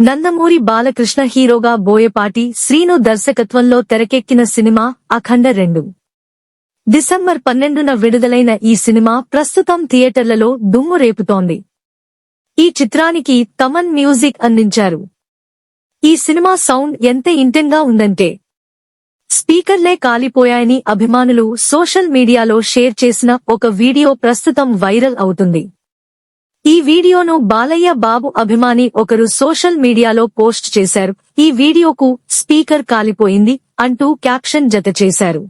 నందమూరి బాలకృష్ణ హీరోగా బోయపాటి శ్రీను దర్శకత్వంలో తెరకెక్కిన సినిమా అఖండ రెండు. డిసెంబర్ పన్నెండున విడుదలైన ఈ సినిమా ప్రస్తుతం థియేటర్లలో దుమ్ము రేపుతోంది. ఈ చిత్రానికి తమన్ మ్యూజిక్ అందించారు. ఈ సినిమా సౌండ్ ఎంత ఇంటెన్గా ఉందంటే స్పీకర్లే కాలిపోయాయని అభిమానులు సోషల్ మీడియాలో షేర్ చేసిన ఒక వీడియో ప్రస్తుతం వైరల్ అవుతుంది. ఈ వీడియోను బాలయ్య బాబు అభిమాని ఒకరు సోషల్ మీడియాలో పోస్ట్ చేశారు. ఈ వీడియోకు స్పీకర్ కాలిపోయింది అంటూ క్యాప్షన్ జత చేశారు.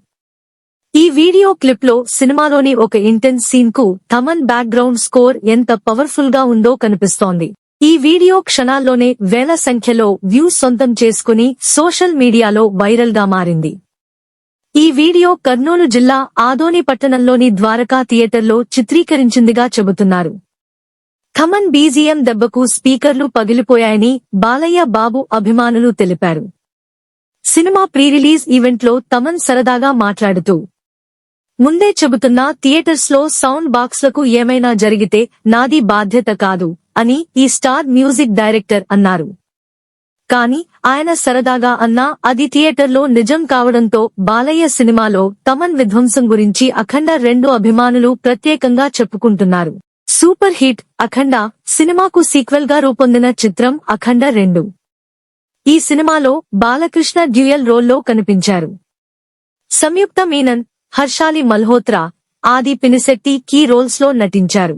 ఈ వీడియో క్లిప్లో సినిమాలోని ఒక ఇంటెన్స్ సీన్కు థమన్ బ్యాక్గ్రౌండ్ స్కోర్ ఎంత పవర్ఫుల్గా ఉందో కనిపిస్తోంది. ఈ వీడియో క్షణాల్లోనే వేల సంఖ్యలో వ్యూస్ సొంతం చేసుకుని సోషల్ మీడియాలో వైరల్గా మారింది. ఈ వీడియో కర్నూలు జిల్లా ఆదోని పట్టణంలోని ద్వారకా థియేటర్లో చిత్రీకరించిందిగా చెబుతున్నారు. థమన్ బీజీఎం దెబ్బకు స్పీకర్లు పగిలిపోయాయని బాలయ్య బాబు అభిమానులు తెలిపారు. సినిమా ప్రీ రిలీజ్ ఈవెంట్లో తమన్ సరదాగా మాట్లాడుతూ ముందే చెబుతున్నా థియేటర్స్లో సౌండ్ బాక్స్లకు ఏమైనా జరిగితే నాది బాధ్యత కాదు అని ఈ స్టార్ మ్యూజిక్ డైరెక్టర్ అన్నారు. కాని ఆయన సరదాగా అన్నా అది థియేటర్లో నిజం కావడంతో బాలయ్య సినిమాలో తమన్ విధ్వంసం గురించి అఖండ రెండు అభిమానులు ప్రత్యేకంగా చెప్పుకుంటున్నారు. సూపర్ హిట్ అఖండ సినిమాకు సీక్వెల్గా రూపొందిన చిత్రం అఖండ రెండు. ఈ సినిమాలో బాలకృష్ణ డ్యూయల్ రోల్లో కనిపించారు. సంయుక్త మీనన్ హర్షాలి మల్హోత్రా ఆది పినిశెట్టి కీ రోల్స్లో నటించారు.